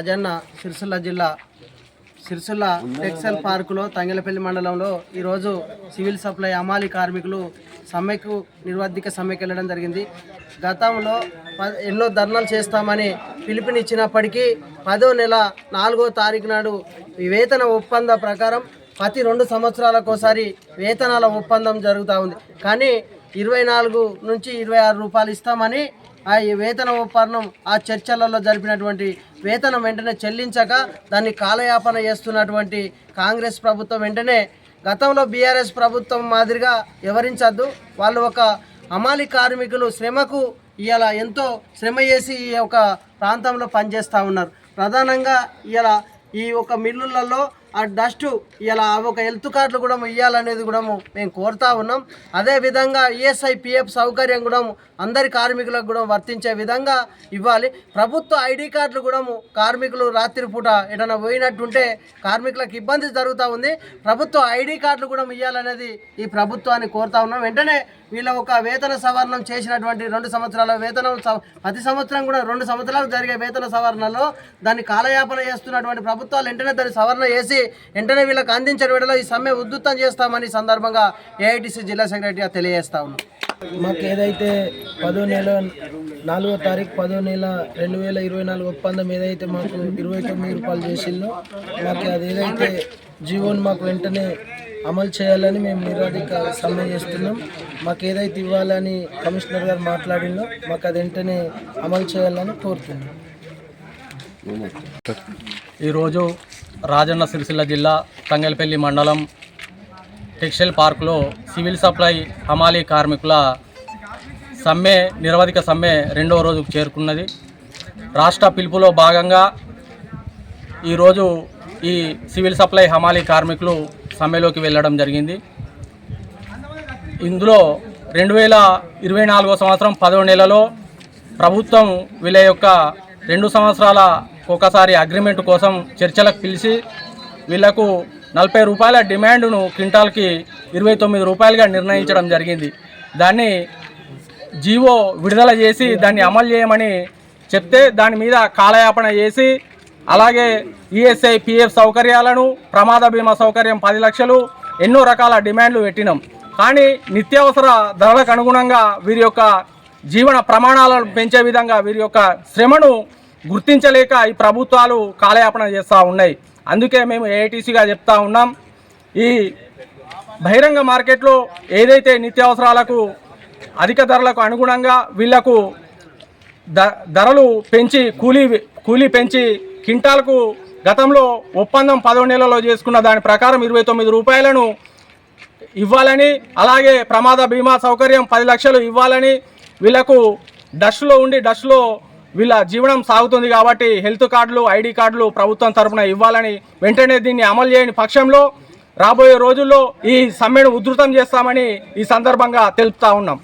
రాజన్న సిరిసిల్ల జిల్లా సిరిసిల్ల టెక్స్టైల్ పార్కులో తంగెలపల్లి మండలంలో ఈరోజు సివిల్ సప్లై అమాలి కార్మికులు సమ్మెకు నిర్వర్ధిక సమ్మెకు వెళ్ళడం జరిగింది. గతంలో ఎన్నో ధర్నాలు చేస్తామని పిలుపునిచ్చినప్పటికీ పదో నెల నాలుగో తారీఖు నాడు ఈ వేతన ఒప్పంద ప్రకారం ప్రతి రెండు సంవత్సరాలకోసారి వేతనాల ఒప్పందం జరుగుతూ ఉంది. కానీ ఇరవై నాలుగు నుంచి ఇరవై ఆరు రూపాయలు ఇస్తామని ఆ ఈ వేతన ఒప్పందం ఆ చర్చలలో జరిపినటువంటి వేతనం వెంటనే చెల్లించక దాన్ని కాలయాపన చేస్తున్నటువంటి కాంగ్రెస్ ప్రభుత్వం వెంటనే గతంలో బీఆర్ఎస్ ప్రభుత్వం మాదిరిగా వివరించద్దు వాళ్ళు ఒక అమాలి కార్మికులు శ్రమకు ఇలా ఎంతో శ్రమ చేసి ఈ యొక్క ప్రాంతంలో పనిచేస్తూ ఉన్నారు. ప్రధానంగా ఇలా ఈ యొక్క మిల్లులలో ఆ డస్ట్ ఇలా ఒక హెల్త్ కార్డులు కూడా ఇవ్వాలనేది కూడా మేము కోరుతా ఉన్నాం. అదేవిధంగా ఈఎస్ఐ పిఎఫ్ సౌకర్యం కూడా అందరి కార్మికులకు కూడా వర్తించే విధంగా ఇవ్వాలి. ప్రభుత్వ ఐడి కార్డులు కూడా కార్మికులు రాత్రిపూట ఎటైనా పోయినట్టుంటే కార్మికులకు ఇబ్బంది జరుగుతూ ఉంది. ప్రభుత్వ ఐడి కార్డులు కూడా ఇవ్వాలనేది ఈ ప్రభుత్వాన్ని కోరుతా ఉన్నాం. వెంటనే వీళ్ళ ఒక వేతన సవరణం చేసినటువంటి రెండు సంవత్సరాల వేతనం ప్రతి సంవత్సరం కూడా రెండు సంవత్సరాలకు జరిగే వేతన సవరణలో దాన్ని కాలయాపన చేస్తున్నటువంటి ప్రభుత్వాలు వెంటనే దాన్ని సవరణ చేసి వెంటనే వీళ్ళకి అందించిన విడలో ఈ సమ్మె ఉద్ధృతం చేస్తామని సందర్భంగా ఏఐటిసి జిల్లా సెక్రటరీగా తెలియజేస్తా ఉన్నాం మాకు ఏదైతే పదో నెల నాలుగో తారీఖు పదో నెల రెండు వేల ఇరవై నాలుగు ఒప్పందం ఏదైతే మాకు ఇరవై తొమ్మిది రూపాయలు చేసిందో మాకు అది ఏదైతే జీవోని మాకు వెంటనే అమలు చేయాలని మేము నిరోధిక సమ్మె చేస్తున్నాం. మాకు ఏదైతే ఇవ్వాలని కమిషనర్ గారు మాట్లాడిందో మాకు అది వెంటనే అమలు చేయాలని కోరుతున్నాం. ఈరోజు రాజన్న సిరిసిల్ల జిల్లా తంగలపల్లి మండలం టెక్స్టైల్ పార్కులో సివిల్ సప్లై హమాలీ కార్మికుల సమ్మె నిరవధిక సమ్మె రెండవ రోజుకు చేరుకున్నది. రాష్ట్ర పిలుపులో భాగంగా ఈరోజు ఈ సివిల్ సప్లై హమాలీ కార్మికులు సమ్మెలోకి వెళ్ళడం జరిగింది. ఇందులో రెండు వేల ఇరవై నాలుగో సంవత్సరం పదో నెలలో ప్రభుత్వం వీళ్ళ యొక్క రెండు సంవత్సరాల ఒకసారి అగ్రిమెంట్ కోసం చర్చలకు పిలిచి వీళ్ళకు నలభై రూపాయల డిమాండ్ను క్వింటాల్కి ఇరవై తొమ్మిది రూపాయలుగా నిర్ణయించడం జరిగింది. దాన్ని జీవో విడుదల చేసి దాన్ని అమలు చేయమని చెప్తే దాని మీద కాలయాపన చేసి అలాగే ఈఎస్ఐ పిఎఫ్ సౌకర్యాలను ప్రమాద బీమా సౌకర్యం పది లక్షలు ఎన్నో రకాల డిమాండ్లు పెట్టినాం. కానీ నిత్యావసర ధరలకు అనుగుణంగా వీరి యొక్క జీవన ప్రమాణాలను పెంచే విధంగా వీరి యొక్క శ్రమను గుర్తించలేక ఈ ప్రభుత్వాలు కాలయాపన చేస్తూ ఉన్నాయి. అందుకే మేము ఏఐటీసీగా చెప్తా ఉన్నాం. ఈ బహిరంగ మార్కెట్లో ఏదైతే నిత్యావసరాలకు అధిక ధరలకు అనుగుణంగా వీళ్ళకు ద ధరలు పెంచి కూలీ కూలీ పెంచి క్వింటాల్కు గతంలో ఒప్పందం పదో నెలలో చేసుకున్న దాని ప్రకారం ఇరవై తొమ్మిది రూపాయలను ఇవ్వాలని అలాగే ప్రమాద బీమా సౌకర్యం పది లక్షలు ఇవ్వాలని వీళ్ళకు డస్ట్లో ఉండి డస్ట్లో వీళ్ళ జీవనం సాగుతుంది కాబట్టి హెల్త్ కార్డులు ఐడి కార్డులు ప్రభుత్వం తరఫున ఇవ్వాలని వెంటనే దీన్ని అమలు చేయని పక్షంలో రాబోయే రోజుల్లో ఈ సమ్మెను ఉధృతం చేస్తామని ఈ సందర్భంగా తెలుపుతా ఉన్నాం.